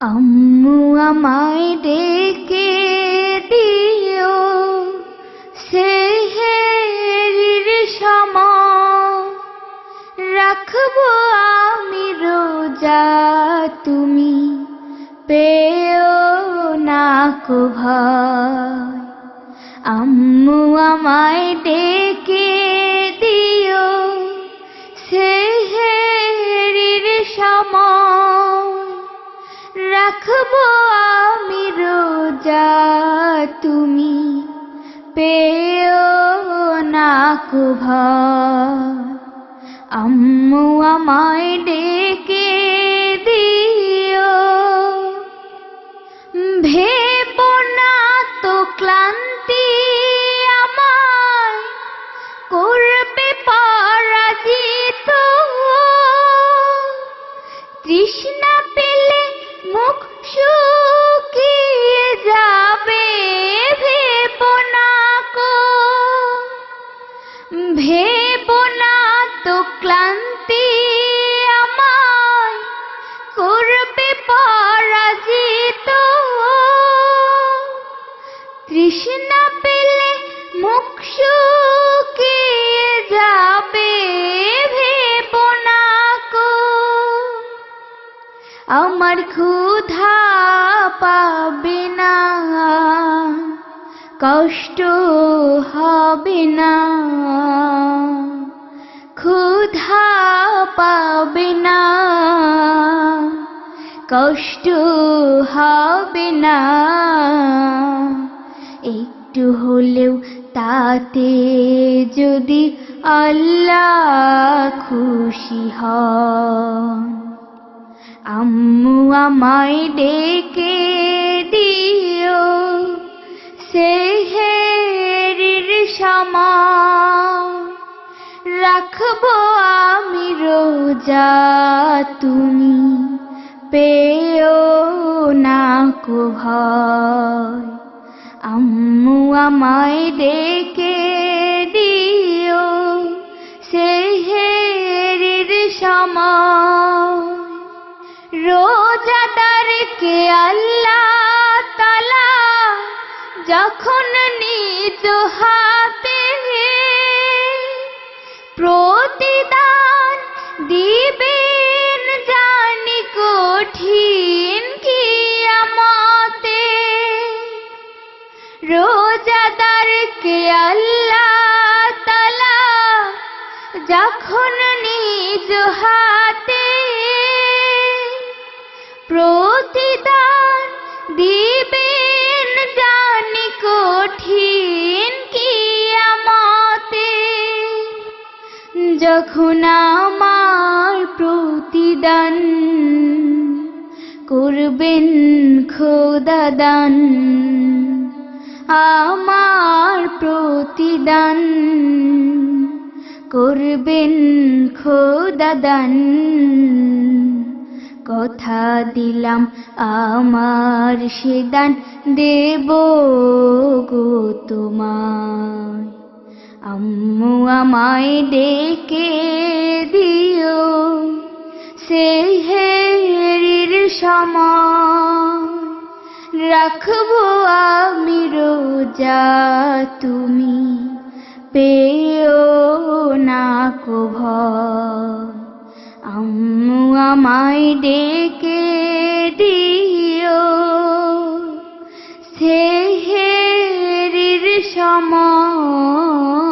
আম্মু আমায় ডেকে দিও সেহেরির সময় রাখব আমি রোজা, তুমি পেও না কো আম্মু আমায় ডেকে তুমি পেও না কুভ আম্মু আমায় ডেকে দিও। ভেবো না তো ক্লান্তি তৃষ্ণা পেলে মুখ শুকিয়ে যাবে ভেবো না কো আমার ক্ষুধা পাবে না, কষ্ট হবে না, ক্ষুধা পাবে না, কষ্ট হবে না। একটু হলেও তাতে যদি আল্লাহ খুশি হন, আম্মু আমায় ডেকে দিও সেহেরির সময় রাখব আমি রোজা তুমি, পেও না কো আম্মু আমায় ডেকে দিও, সেহেরির সময় রোজাদারকে আল্লাহ তালা যখন নিজ হাতে প্রতিদান দিবেন জানি কঠিন রোজাদারকে আল্লাহ তালা যখন নিজ হাতে প্রতিদান দিবেন জানি কঠিন কিয়ামতে। যখন আমার প্রতিদান করবেন খোদা দান আমার প্রতিদান করবেন খোদাদান কথা দিলাম, আমার সে দান দেব গো তোমায়। আম্মু আমায় ডেকে দিও সেই হেরির সময়। রাখব আমি রোজা তুমি। পেও না কো আম্মু আমায় ডেকে দিও। সেহেরির সময়